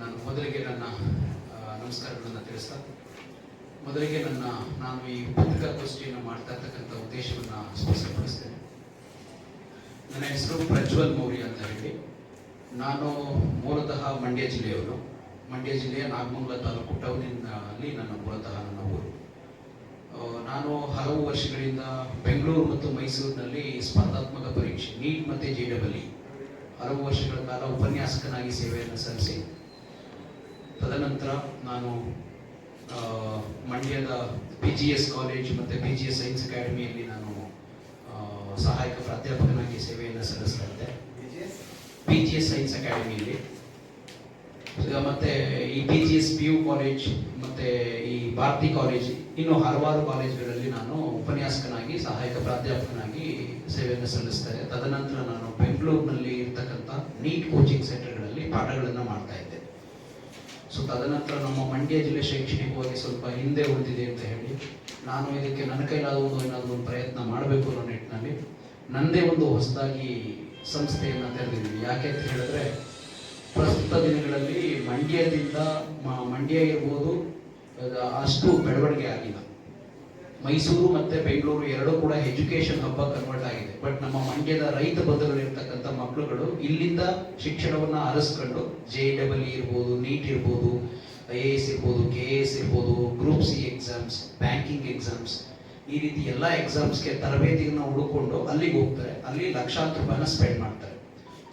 ನಾನು ಮೊದಲಿಗೆ ನನ್ನ ನಮಸ್ಕಾರಗಳನ್ನು ತಿಳಿಸ್ತಾ ಮೊದಲಿಗೆ ನನ್ನ, ನಾನು ಈ ಪತ್ರಿಕಾಗೋಷ್ಠಿಯನ್ನು ಮಾಡ್ತಾ ಇರ್ತಕ್ಕಂಥ ಉದ್ದೇಶವನ್ನು ಸ್ಪಷ್ಟಪಡಿಸ್ತೇನೆ. ನನ್ನ ಹೆಸರು ಪ್ರಜ್ವಲ್ ಮೌರ್ಯ ಅಂತ ಹೇಳಿ. ನಾನು ಮೂಲತಃ ಮಂಡ್ಯ ಜಿಲ್ಲೆಯವನು. ಮಂಡ್ಯ ಜಿಲ್ಲೆಯ ನಾಗಮಂಗಲ ತಾಲೂಕು ಟೌನಿನಲ್ಲಿ ನನ್ನ ಮೂಲತಃ ನನ್ನ ಊರು. ನಾನು ಹಲವು ವರ್ಷಗಳಿಂದ ಬೆಂಗಳೂರು ಮತ್ತು ಮೈಸೂರಿನಲ್ಲಿ ಸ್ಪರ್ಧಾತ್ಮಕ ಪರೀಕ್ಷೆ, ನೀಟ್ ಮತ್ತು ಜೆ ಡಬಲ್ ಇ ಹಲವು ವರ್ಷಗಳ ಕಾಲ ಉಪನ್ಯಾಸಕನಾಗಿ ಸೇವೆಯನ್ನು ಸಲ್ಲಿಸಿ. ತದನಂತರ ನಾನು ಮಂಡ್ಯದ ಪಿ ಜಿ ಎಸ್ ಕಾಲೇಜ್ ಮತ್ತು ಪಿ ಜಿ ಎಸ್ ಸೈನ್ಸ್ ಅಕಾಡೆಮಿಯಲ್ಲಿ ನಾನು ಸಹಾಯಕ ಪ್ರಾಧ್ಯಾಪಕನಾಗಿ ಸೇವೆಯನ್ನು ಸಲ್ಲಿಸ್ತಾ ಇದ್ದೆ. ಪಿ ಜಿ ಎಸ್ ಸೈನ್ಸ್ ಅಕಾಡೆಮಿಯಲ್ಲಿ ಮತ್ತೆ ಈ P G S P U college ಮತ್ತೆ ಈ ಭಾರತಿ ಕಾಲೇಜ್ ಇನ್ನು ಹಲವಾರು ಕಾಲೇಜ್ಗಳಲ್ಲಿ ನಾನು ಉಪನ್ಯಾಸಕನಾಗಿ, ಸಹಾಯಕ ಪ್ರಾಧ್ಯಾಪಕನಾಗಿ ಸೇವೆಯನ್ನು ಸಲ್ಲಿಸ್ತಾರೆ ತದನಂತರ ನಾನು ಬೆಂಗಳೂರಿನಲ್ಲಿ ಇರ್ತಕ್ಕಂಥ ನೀಟ್ ಕೋಚಿಂಗ್ ಸೆಂಟರ್ಗಳಲ್ಲಿ ಪಾಠಗಳನ್ನು ಮಾಡ್ತಾ ಇದ್ದೆ. ಸೊ ತದನಂತರ ನಮ್ಮ ಮಂಡ್ಯ ಜಿಲ್ಲೆ ಶೈಕ್ಷಣಿಕವಾಗಿ ಸ್ವಲ್ಪ ಹಿಂದೆ ಉಳಿದಿದೆ ಅಂತ ಹೇಳಿ, ನಾನು ಇದಕ್ಕೆ ನನ್ನ ಕೈಲಾದ ಒಂದು ಏನಾದರೂ ಒಂದು ಪ್ರಯತ್ನ ಮಾಡಬೇಕು ಅನ್ನೋ ನಿಟ್ಟಿನಲ್ಲಿ ನನ್ನದೇ ಒಂದು ಹೊಸದಾಗಿ ಸಂಸ್ಥೆಯನ್ನು ತೆರೆದಿದ್ದೀನಿ. ಯಾಕೆ ಅಂತ ಹೇಳಿದ್ರೆ, ಪ್ರಸ್ತುತ ದಿನಗಳಲ್ಲಿ ಮಂಡ್ಯದಿಂದ ಮಂಡ್ಯ ಇರ್ಬೋದು ಅಷ್ಟು ಬೆಳವಣಿಗೆ ಆಗಿಲ್ಲ. ಮೈಸೂರು ಮತ್ತೆ ಬೆಂಗಳೂರು ಎರಡೂ ಕೂಡ ಎಜುಕೇಶನ್ ಹಬ್ಬ ಕನ್ವರ್ಟ್ ಆಗಿದೆ. ಬಟ್ ನಮ್ಮ ಮಂಡ್ಯದ ರೈತ ಬಂಧುಗಳಿರ್ತಕ್ಕಂಥ ಮಕ್ಕಳುಗಳು ಇಲ್ಲಿಂದ ಶಿಕ್ಷಣವನ್ನ ಅರಸ್ಕೊಂಡು ಜೆ ಡಬಲ್ ಇರ್ಬೋದು ನೀಟ್ ಇರ್ಬೋದು ಐ ಎ ಎಸ್ ಇರ್ಬೋದು ಕೆ ಎ ಎಸ್ ಇರ್ಬೋದು group C exams banking exams ಈ ರೀತಿ ಎಲ್ಲ ಎಕ್ಸಾಮ್ಸ್ಗೆ ತರಬೇತಿಯನ್ನು ಹುಡುಕೊಂಡು ಅಲ್ಲಿಗೆ ಹೋಗ್ತಾರೆ. ಅಲ್ಲಿ ಲಕ್ಷಾಂತರ ರೂಪಾಯಿನ ಸ್ಪೆಂಡ್ ಮಾಡ್ತಾರೆ.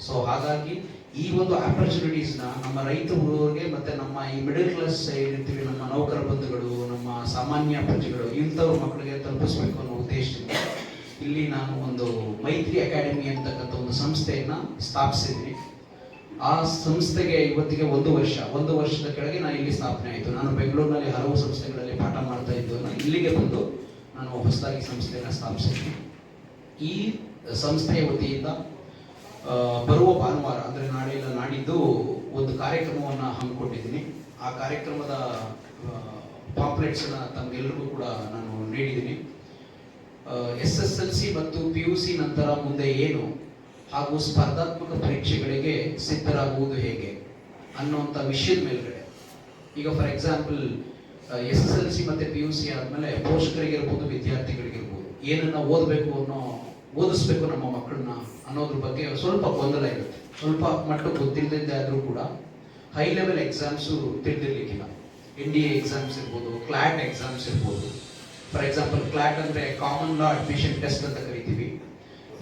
ಸೊ ಹಾಗಾಗಿ ಈ ಒಂದು ಆಪರ್ಚುನಿಟೀಸ್ನ ನಮ್ಮ ರೈತ ಹುಡುಗರಿಗೆ ಮತ್ತೆ ನಮ್ಮ ಈ ಮಿಡಲ್ ಕ್ಲಾಸ್ ಏನಿರ್ತೀವಿ ನಮ್ಮ ನೌಕರ ಬಂಧುಗಳು ಸಾಮಾನ್ಯ ಪ್ರಜೆಗಳು, ಇಂಥವ್ರ ಮಕ್ಕಳಿಗೆ ತಲುಪಿಸ್ಬೇಕು ಅನ್ನೋ ಉದ್ದೇಶದಿಂದ ಇಲ್ಲಿ ನಾನು ಒಂದು ಮೈತ್ರಿ ಅಕಾಡೆಮಿ ಅಂತಕ್ಕಂಥ ಒಂದು ಸಂಸ್ಥೆಯನ್ನು ಸ್ಥಾಪಿಸಿದ್ದೀನಿ. ಆ ಸಂಸ್ಥೆಗೆ ಇವತ್ತಿಗೆ ಒಂದು ವರ್ಷ, ಒಂದು ವರ್ಷದ ಕೆಳಗೆ ನಾನು ಇಲ್ಲಿ ಸ್ಥಾಪನೆ ಆಯಿತು. ನಾನು ಬೆಂಗಳೂರಿನಲ್ಲಿ ಹಲವು ಸಂಸ್ಥೆಗಳಲ್ಲಿ ಪಾಠ ಮಾಡ್ತಾ ಇದ್ದು, ನಾನು ಇಲ್ಲಿಗೆ ಬಂದು ನಾನು ಹೊಸದಾಗಿ ಸಂಸ್ಥೆಯನ್ನು ಸ್ಥಾಪಿಸಿದ್ದೀನಿ. ಈ ಸಂಸ್ಥೆಯ ವತಿಯಿಂದ ಬರುವ ಭಾನುವಾರ, ಅಂದರೆ ನಾಳೆ ಇಲ್ಲ, ನಾಡಿದ್ದು ಒಂದು ಕಾರ್ಯಕ್ರಮವನ್ನು ಹಮ್ಮಿಕೊಂಡಿದ್ದೀನಿ. ಆ ಕಾರ್ಯಕ್ರಮದ ಪಾಂಪ್ಲೆಟ್ಸನ್ನ ತಮಗೆಲ್ಲರಿಗೂ ಕೂಡ ನಾನು ನೀಡಿದ್ದೀನಿ. ಎಸ್ ಎಸ್ ಎಲ್ ಸಿ ಮತ್ತು ಪಿ ಯು ಸಿ ನಂತರ ಮುಂದೆ ಏನು ಹಾಗೂ ಸ್ಪರ್ಧಾತ್ಮಕ ಪರೀಕ್ಷೆಗಳಿಗೆ ಸಿದ್ಧರಾಗುವುದು ಹೇಗೆ ಅನ್ನುವಂಥ ವಿಷಯದ ಮೇಲ್ಗಡೆ. ಈಗ for example S S L C ಮತ್ತು ಪಿ ಯು ಸಿ ಆದಮೇಲೆ ಪೋಷಕರಿಗಿರ್ಬೋದು, ವಿದ್ಯಾರ್ಥಿಗಳಿಗಿರ್ಬೋದು, ಏನನ್ನು ಓದಬೇಕು ಅನ್ನೋ, ಓದಿಸ್ಬೇಕು ನಮ್ಮ ಮಕ್ಕಳನ್ನ ಅನ್ನೋದ್ರ ಬಗ್ಗೆ ಸ್ವಲ್ಪ ಗೊಂದಲ ಇರುತ್ತೆ. ಸ್ವಲ್ಪ ಮಟ್ಟು ಗೊತ್ತಿಲ್ಲದೆ ಆದರೂ ಕೂಡ ಹೈ ಲೆವೆಲ್ ಎಕ್ಸಾಮ್ಸು ತಿಳಿದಿರ್ಲಿಕ್ಕಿಲ್ಲ. ಎನ್ ಡಿ ಎ ಎಕ್ಸಾಮ್ಸ್ ಇರ್ಬೋದು ಕ್ಲಾಟ್ ಎಕ್ಸಾಮ್ಸ್ ಇರ್ಬೋದು. ಫಾರ್ ಎಕ್ಸಾಂಪಲ್ ಕ್ಲಾಟ್ ಅಂದರೆ ಕಾಮನ್ ಲಾ ಅಡ್ಮಿಷನ್ ಟೆಸ್ಟ್ ಅಂತ ಕರಿತೀವಿ.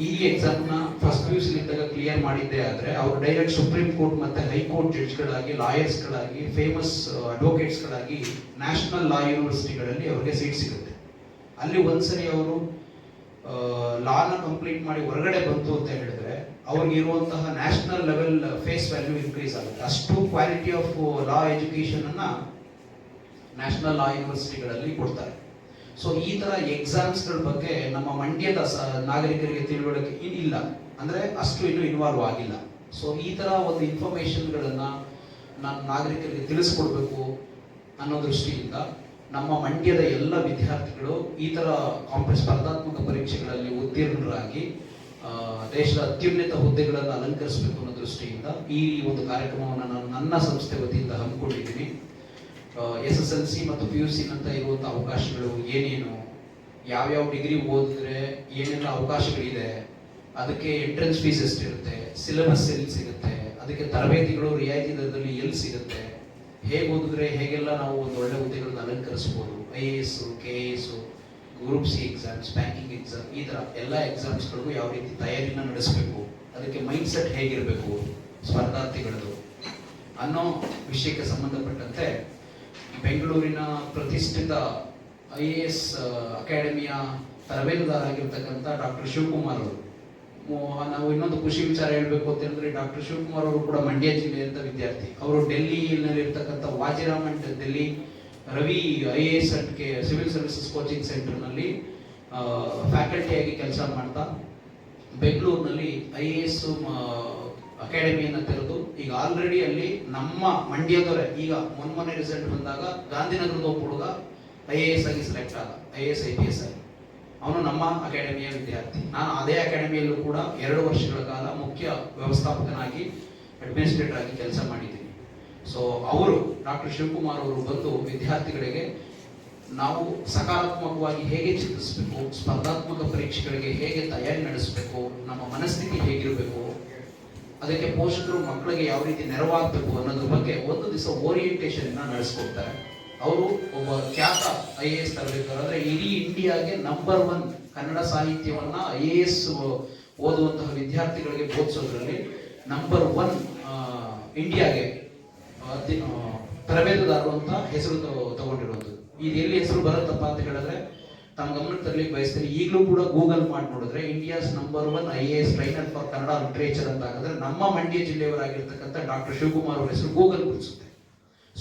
ಈ ಎಕ್ಸಾಮ್ನ ಫಸ್ಟ್ ಪಿ ಯು ಇದ್ದಾಗ ಕ್ಲಿಯರ್ ಮಾಡಿದ್ದೇ ಆದರೆ ಅವರು ಡೈರೆಕ್ಟ್ ಸುಪ್ರೀಂ ಕೋರ್ಟ್ ಮತ್ತು ಹೈಕೋರ್ಟ್ ಜಡ್ಜ್ಗಳಾಗಿ ಲಾಯರ್ಸ್ಗಳಾಗಿ ಫೇಮಸ್ ಅಡ್ವೊಕೇಟ್ಸ್ಗಳಾಗಿ ನ್ಯಾಷನಲ್ ಲಾ ಯೂನಿವರ್ಸಿಟಿಗಳಲ್ಲಿ ಅವರಿಗೆ ಸೀಟ್ ಸಿಗುತ್ತೆ. ಅಲ್ಲಿ ಒಂದ್ಸರಿ ಅವರು ಲಾನ ಕಂಪ್ಲೀಟ್ ಮಾಡಿ ಹೊರಗಡೆ ಬಂತು ಅಂತ ಹೇಳಿದ್ರೆ ಅವ್ರಿಗೆ ಇರುವಂತಹ national level face value increase ಆಗುತ್ತೆ. ಅಷ್ಟು quality of law education national law ಯೂನಿವರ್ಸಿಟಿಗಳಲ್ಲಿ ಕೊಡ್ತಾರೆ. ಸೊ ಈ ತರ ಎಕ್ಸಾಮ್ಸ್ಗಳ ಬಗ್ಗೆ ನಮ್ಮ ಮಂಡ್ಯದ ನಾಗರಿಕರಿಗೆ ತಿಳುವಳಿಕೆ ಇಲ್ಲ. ಅಂದ್ರೆ ಅಷ್ಟು ಇನ್ನೂ ಇನ್ವಾಲ್ವ್ ಆಗಿಲ್ಲ. ಸೊ ಈ ತರ ಒಂದು ಇನ್ಫಾರ್ಮೇಷನ್ಗಳನ್ನು ನಾನು ನಾಗರಿಕರಿಗೆ ತಿಳಿಸ್ಕೊಡ್ಬೇಕು ಅನ್ನೋ ದೃಷ್ಟಿಯಿಂದ ನಮ್ಮ ಮಂಡ್ಯದ ಎಲ್ಲ ವಿದ್ಯಾರ್ಥಿಗಳು ಈ ತರ ಕಾಂಪ ಸ್ಪರ್ಧಾತ್ಮಕ ಪರೀಕ್ಷೆಗಳಲ್ಲಿ ಉತ್ತೀರ್ಣರಾಗಿ ದೇಶದ ಅತ್ಯುನ್ನತ ಹುದ್ದೆಗಳನ್ನು ಅಲಂಕರಿಸಬೇಕು ಅನ್ನೋ ದೃಷ್ಟಿಯಿಂದ ಈ ಒಂದು ಕಾರ್ಯಕ್ರಮವನ್ನು ನಾನು ನನ್ನ ಸಂಸ್ಥೆ ವತಿಯಿಂದ ಹಮ್ಮಿಕೊಂಡಿದ್ದೀನಿ. ಎಸ್ ಎಸ್ ಎಲ್ ಸಿ ಮತ್ತು ಪಿ ಯು ಸಿ ನಂತ ಇರುವಂಥ ಅವಕಾಶಗಳು ಏನೇನು? ಯಾವ್ಯಾವ ಡಿಗ್ರಿ ಓದಿದ್ರೆ ಏನೆಲ್ಲ ಅವಕಾಶಗಳಿದೆ? ಅದಕ್ಕೆ ಎಂಟ್ರೆನ್ಸ್ ಫೀಸ್ ಎಷ್ಟಿರುತ್ತೆ? ಸಿಲೆಬಸ್ ಎಲ್ಲಿ ಸಿಗುತ್ತೆ? ಅದಕ್ಕೆ ತರಬೇತಿಗಳು ರಿಯಾಯಿತಿ ದರದಲ್ಲಿ ಎಲ್ಲಿ ಸಿಗುತ್ತೆ? ಹೇಗೆ ಓದಿದ್ರೆ ಹೇಗೆಲ್ಲ ನಾವು ಒಂದು ಒಳ್ಳೆ ಹುದ್ದೆಗಳನ್ನ ಅಲಂಕರಿಸ್ಬೋದು? I A S, K A S group C exams banking exam ಈ ಥರ ಎಲ್ಲ ಎಕ್ಸಾಮ್ಸ್ಗಳಿಗೂ ಯಾವ ರೀತಿ ತಯಾರಿನ ನಡೆಸಬೇಕು? ಅದಕ್ಕೆ ಮೈಂಡ್ ಸೆಟ್ ಹೇಗಿರಬೇಕು? ಸ್ಪರ್ಧಾರ್ಥಿಗಳದು ಅನ್ನೋ ವಿಷಯಕ್ಕೆ ಸಂಬಂಧಪಟ್ಟಂತೆ ಬೆಂಗಳೂರಿನ ಪ್ರತಿಷ್ಠಿತ ಐ ಎ ಎಸ್ ಅಕಾಡೆಮಿಯ ತರಬೇತುದಾರರಾಗಿರ್ತಕ್ಕಂಥ ಡಾಕ್ಟರ್ ಶಿವಕುಮಾರ್ ಅವರು. ನಾವು ಇನ್ನೊಂದು ಖುಷಿ ವಿಚಾರ ಹೇಳಬೇಕು ಅಂತ ಡಾಕ್ಟರ್ ಶಿವಕುಮಾರ್ ಅವರು ಕೂಡ ಮಂಡ್ಯ ಜಿಲ್ಲೆಯಿಂದ ವಿದ್ಯಾರ್ಥಿ. ಅವರು ಡೆಲ್ಲಿಯಲ್ಲಿರ್ತಕ್ಕಂಥ Vajiram and Delhi Ravi I A S and K, civil services coaching ಸೆಂಟರ್ನಲ್ಲಿ ಫ್ಯಾಕಲ್ಟಿಯಾಗಿ ಕೆಲಸ ಮಾಡ್ತಾ, ಬೆಂಗಳೂರಿನಲ್ಲಿ ಐ ಎ ಎಸ್ ಅಕಾಡೆಮಿಯನ್ನು ತೆರೆದು ಈಗ ಆಲ್ರೆಡಿ ಅಲ್ಲಿ ನಮ್ಮ ಮಂಡ್ಯದವರೇ, ಈಗ ಮೊನ್ನೆ ರಿಸಲ್ಟ್ ಬಂದಾಗ ಗಾಂಧಿನಗರದ ಒಬ್ಬ ಹುಡುಗ ಐ ಎ ಎಸ್ ಆಗಿ ಸೆಲೆಕ್ಟ್ ಆದ I A S I P S ಆಗಿ ಅವನು ನಮ್ಮ ಅಕಾಡೆಮಿಯ ವಿದ್ಯಾರ್ಥಿ. ನಾನು ಅದೇ ಅಕಾಡೆಮಿಯಲ್ಲೂ ಕೂಡ ಎರಡು ವರ್ಷಗಳ ಕಾಲ ಮುಖ್ಯ ವ್ಯವಸ್ಥಾಪಕನಾಗಿ ಅಡ್ಮಿನಿಸ್ಟ್ರೇಟರ್ ಆಗಿ ಕೆಲಸ ಮಾಡಿದ್ದೀನಿ. ಸೊ ಅವರು, ಡಾಕ್ಟರ್ ಶಿವಕುಮಾರ್ ಅವರು ಬಂದು ವಿದ್ಯಾರ್ಥಿಗಳಿಗೆ ನಾವು ಸಕಾರಾತ್ಮಕವಾಗಿ ಹೇಗೆ ಚಿಂತಿಸಬೇಕು ಸ್ಪರ್ಧಾತ್ಮಕ ಪರೀಕ್ಷೆಗಳಿಗೆ ಹೇಗೆ ತಯಾರಿ ನಡೆಸಬೇಕು, ನಮ್ಮ ಮನಸ್ಥಿತಿ ಹೇಗಿರಬೇಕು ಅದಕ್ಕೆ ಪೋಷಕರು ಮಕ್ಕಳಿಗೆ ಯಾವ ರೀತಿ ನೆರವಾಗಬೇಕು ಅನ್ನೋದ್ರ ಬಗ್ಗೆ ಒಂದು ದಿವಸ ಓರಿಯೆಂಟೇಷನ್ ನಡೆಸ್ಕೊಡ್ತಾರೆ. ಅವರು ಒಬ್ಬ ಖ್ಯಾತ ಐ ಎ ಎಸ್ ತರಬೇಕಾದ್ರೆ ಇಡೀ ಇಂಡಿಯಾಗೆ ನಂಬರ್ ಒನ್ ಕನ್ನಡ ಸಾಹಿತ್ಯವನ್ನ ಐ ಎ ಎಸ್ ಓದುವಂತಹ ವಿದ್ಯಾರ್ಥಿಗಳಿಗೆ ಬೋಧಿಸೋದ್ರಲ್ಲಿ ನಂಬರ್ ಒನ್ ಇಂಡಿಯಾಗೆ ತರಬೇತುದಾರರು ಅಂತ ಹೆಸರು ತಗೊ- ತಗೊಂಡಿರೋದು. ಇದು ಎಲ್ಲಿ ಹೆಸರು ಬರುತ್ತಪ್ಪ ಅಂತ ಹೇಳಿದ್ರೆ ತಮ್ಮ ಗಮನಕ್ಕೆ ತರಲಿಕ್ಕೆ ಬಯಸ್ತೀನಿ. ಈಗಲೂ ಕೂಡ ಗೂಗಲ್ ಮಾಡಿ ನೋಡಿದ್ರೆ India's number one I A S trainer for Kannada literature ಅಂತ ಹಾಕಿದ್ರೆ ನಮ್ಮ ಮಂಡ್ಯ ಜಿಲ್ಲೆಯವರಾಗಿರ್ತಕ್ಕಂಥ ಡಾಕ್ಟರ್ ಶಿವಕುಮಾರ್ ಅವರ ಹೆಸರು ಗೂಗಲ್ ಗುರುತಿಸುತ್ತೆ.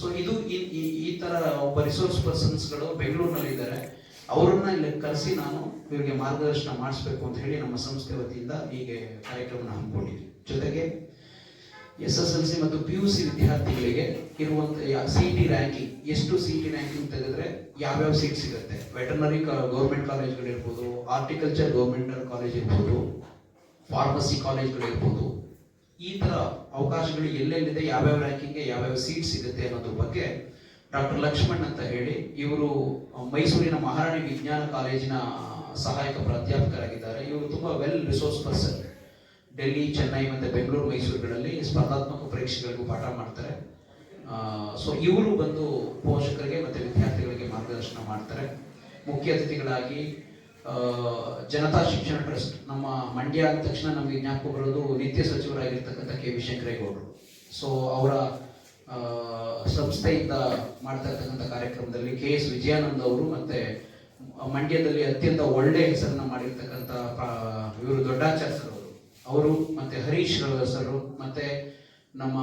ಸೊ ಇದು ಈ- ತರ ಒಬ್ಬ ರಿಸೋರ್ಸ್ ಪರ್ಸನ್ಸ್ಗಳು ಬೆಂಗಳೂರಿನಲ್ಲಿ ಇದ್ದಾರೆ. ಅವರನ್ನ ಇಲ್ಲಿ ಕರೆಸಿ ನಾನು ಇವರಿಗೆ ಮಾರ್ಗದರ್ಶನ ಮಾಡಿಸ್ಬೇಕು ಅಂತ ಹೇಳಿ ನಮ್ಮ ಸಂಸ್ಥೆ ವತಿಯಿಂದ ಹೀಗೆ ಕಾರ್ಯಕ್ರಮನ ಹಮ್ಮಿಕೊಂಡಿದ್ವಿ. ಜೊತೆಗೆ ಎಸ್ ಎಸ್ ಎಲ್ ಸಿ ಮತ್ತು ಪಿ ಯು ಸಿ ವಿದ್ಯಾರ್ಥಿಗಳಿಗೆ ಇರುವಂತ ಸಿ ಟಿ ರ್ಯಾಂಕಿಂಗ್ ಎಷ್ಟು ಸಿ ಟಿ ರ್ಯಾಂಕಿಂಗ್ ತೆಗೆದ್ರೆ ಯಾವ್ಯಾವ ಸೀಟ್ ಸಿಗುತ್ತೆ? ವೆಟರ್ನರಿ ಗೌರ್ಮೆಂಟ್ ಕಾಲೇಜ್ಗಳಿರ್ಬೋದು ಆರ್ಟಿಕಲ್ಚರ್ ಗೌರ್ಮೆಂಟ್ ಕಾಲೇಜ್ ಇರ್ಬೋದು ಫಾರ್ಮಸಿ ಕಾಲೇಜ್ಗಳಿರ್ಬೋದು ಈ ಥರ ಅವಕಾಶಗಳು ಎಲ್ಲೆಲ್ಲಿದೆ, ಯಾವ್ಯಾವ ರ್ಯಾಂಕಿಂಗ್ಗೆ ಯಾವ್ಯಾವ ಸೀಟ್ ಸಿಗುತ್ತೆ ಅನ್ನೋದ್ರ ಬಗ್ಗೆ ಡಾಕ್ಟರ್ ಲಕ್ಷ್ಮಣ್ ಅಂತ ಹೇಳಿ ಇವರು ಮೈಸೂರಿನ ಮಹಾರಾಣಿ ವಿಜ್ಞಾನ ಕಾಲೇಜಿನ ಸಹಾಯಕ ಪ್ರಾಧ್ಯಾಪಕರಾಗಿದ್ದಾರೆ. ಇವರು ತುಂಬಾ well resource person Delhi Chennai ಮತ್ತೆ ಬೆಂಗಳೂರು ಮೈಸೂರುಗಳಲ್ಲಿ ಸ್ಪರ್ಧಾತ್ಮಕ ಪರೀಕ್ಷೆಗಳಿಗೂ ಪಾಠ ಮಾಡ್ತಾರೆ. ಸೊ ಇವರು ಬಂದು ಪೋಷಕರಿಗೆ ಮತ್ತೆ ವಿದ್ಯಾರ್ಥಿಗಳಿಗೆ ಮಾರ್ಗದರ್ಶನ ಮಾಡ್ತಾರೆ. ಮುಖ್ಯ ಅತಿಥಿಗಳಾಗಿ ಜನತಾ ಶಿಕ್ಷಣ ಟ್ರಸ್ಟ್, ನಮ್ಮ ಮಂಡ್ಯ ಆದ ತಕ್ಷಣ ನಮಗೆ ಜ್ಞಾಪಕ ಬರೋದು ನಿತ್ಯ ಸಚಿವರಾಗಿರ್ತಕ್ಕಂಥ ಕೆ. ವಿ. ಶಂಕರೇಗೌಡರು ಸೊ ಅವರ ಸಂಸ್ಥೆಯಿಂದ ಮಾಡ್ತಾ ಇರ್ತಕ್ಕಂಥ ಕಾರ್ಯಕ್ರಮದಲ್ಲಿ ಕೆ. ಎಸ್. ವಿಜಯಾನಂದ್ ಅವರು ಮತ್ತೆ ಮಂಡ್ಯದಲ್ಲಿ ಅತ್ಯಂತ ಒಳ್ಳೆಯ ಹೆಸರನ್ನ ಮಾಡಿರ್ತಕ್ಕಂಥ ಇವರು ದೊಡ್ಡಾಚಾರ್ಯರು. ಅವರು, ಮತ್ತೆ ಹರೀಶ್ ಸರ್ ಮತ್ತೆ ನಮ್ಮ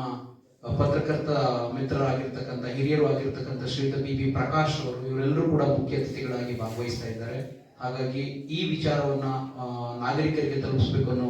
ಪತ್ರಕರ್ತ ಮಿತ್ರರಾಗಿರ್ತಕ್ಕಂಥ, ಹಿರಿಯರು ಆಗಿರ್ತಕ್ಕಂಥ ಶ್ರೀಯುತ ಬಿ ಬಿ ಪ್ರಕಾಶ್ ಅವರು, ಇವರೆಲ್ಲರೂ ಕೂಡ ಮುಖ್ಯ ಅತಿಥಿಗಳಾಗಿ ಭಾಗವಹಿಸ್ತಾ ಇದ್ದಾರೆ. ಹಾಗಾಗಿ ಈ ವಿಚಾರವನ್ನ ನಾಗರಿಕರಿಗೆ ತಲುಪಿಸಬೇಕು ಅನ್ನೋ